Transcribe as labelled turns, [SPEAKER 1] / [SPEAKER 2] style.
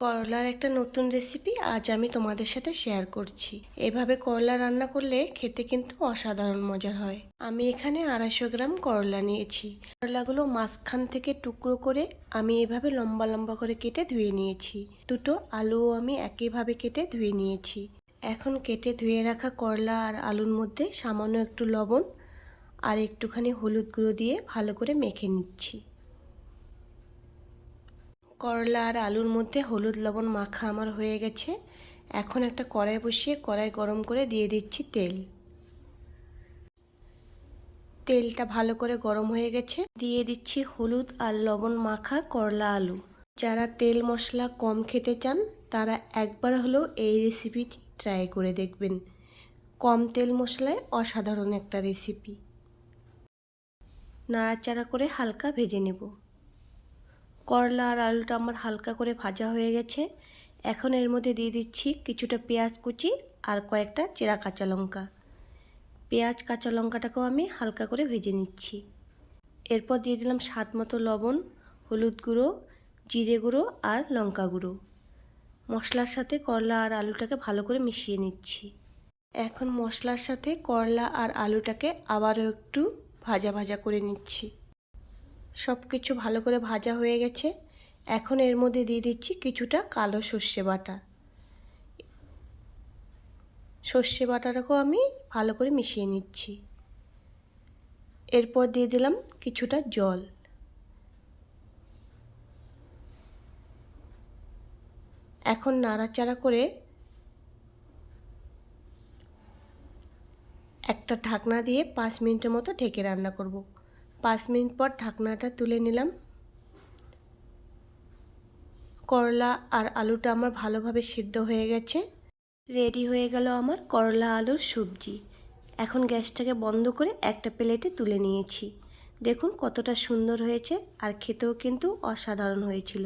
[SPEAKER 1] করলার একটা নতুন রেসিপি আজ আমি তোমাদের সাথে শেয়ার করছি। এভাবে করলা রান্না করলে খেতে কিন্তু অসাধারণ মজার হয়। আমি এখানে আড়াইশো গ্রাম করলা নিয়েছি। করলাগুলো মাঝখান থেকে টুকরো করে আমি এভাবে লম্বা লম্বা করে কেটে ধুয়ে নিয়েছি। দুটো আলুও আমি একইভাবে কেটে ধুয়ে নিয়েছি। এখন কেটে ধুয়ে রাখা করলা আর আলুর মধ্যে সামান্য একটু লবণ আর একটুখানি হলুদ গুঁড়ো দিয়ে ভালো করে মেখে নিচ্ছি। করলা আর আলুর মধ্যে হলুদ লবণ মাখা আমার হয়ে গেছে। এখন একটা কড়াই বসিয়ে কড়াই গরম করে দিয়ে দিচ্ছি তেল। তেলটা ভালো করে গরম হয়ে গেছে। দিয়ে দিচ্ছি হলুদ আর লবণ মাখা করলা আলু। যারা তেল মশলা কম খেতে চান, তারা একবার হলেও এই রেসিপিটি ট্রাই করে দেখবেন। কম তেল মশলায় অসাধারণ একটা রেসিপি। নাড়াচাড়া করে হালকা ভেজে নেব। করলা আর আলুটা আমার হালকা করে ভাজা হয়ে গেছে। এখন এর মধ্যে দিয়ে দিচ্ছি কিছুটা পেঁয়াজ কুচি আর কয়েকটা চেরা কাঁচা লঙ্কা। পেঁয়াজ, কাঁচা লঙ্কাটাকেও আমি হালকা করে ভেজে নিচ্ছি। এরপর দিয়ে দিলাম স্বাদ মতো লবণ, হলুদ গুঁড়ো, জিরে গুঁড়ো আর লঙ্কা গুঁড়ো। মশলার সাথে করলা আর আলুটাকে ভালো করে মিশিয়ে নিচ্ছি। এখন মশলার সাথে করলা আর আলুটাকে আবারও একটু ভাজা ভাজা করে নিচ্ছি। সব কিছু ভালো করে ভাজা হয়ে গেছে। এখন এর মধ্যে দিয়ে দিচ্ছি কিছুটা কালো সর্ষে বাটা। সর্ষে বাটাটাকেও আমি ভালো করে মিশিয়ে নিচ্ছি। এরপর দিয়ে দিলাম কিছুটা জল। এখন নাড়াচাড়া করে একটা ঢাকনা দিয়ে পাঁচ মিনিটের মতো ঢেকে রান্না করব। পাঁচ মিনিট পর ঢাকনাটা তুলে নিলাম। করলা আর আলুটা আমার ভালোভাবে সিদ্ধ হয়ে গেছে। রেডি হয়ে গেল আমার করলা আলুর সবজি। এখন গ্যাসটাকে বন্ধ করে একটা প্লেটে তুলে নিয়েছি। দেখুন কতটা সুন্দর হয়েছে আর খেতেও কিন্তু অসাধারণ হয়েছিল।